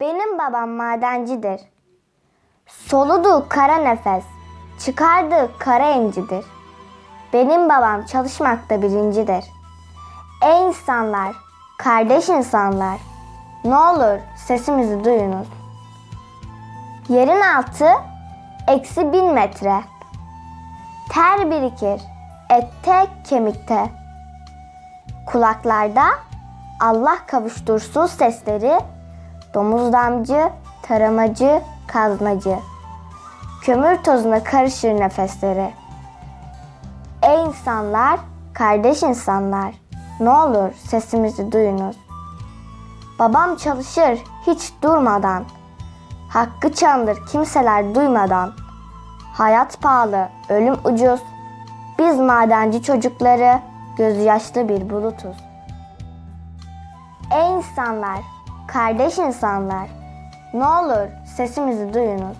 Benim babam madencidir. Soluduğu kara nefes, çıkardığı kara incidir. Benim babam çalışmakta birincidir. Ey insanlar, kardeş insanlar, ne olur sesimizi duyunuz. Yerin altı eksi bin metre. Ter birikir, ette kemikte. Kulaklarda Allah kavuştursun sesleri, domuz damcı, taramacı, kaznacı. Kömür tozuna karışır nefesleri. Ey insanlar, kardeş insanlar, ne olur sesimizi duyunuz. Babam çalışır hiç durmadan. Hakkı çandır kimseler duymadan. Hayat pahalı, ölüm ucuz. Biz madenci çocukları gözü yaşlı bir bulutuz. Ey insanlar, kardeş insanlar, ne olur sesimizi duyunuz.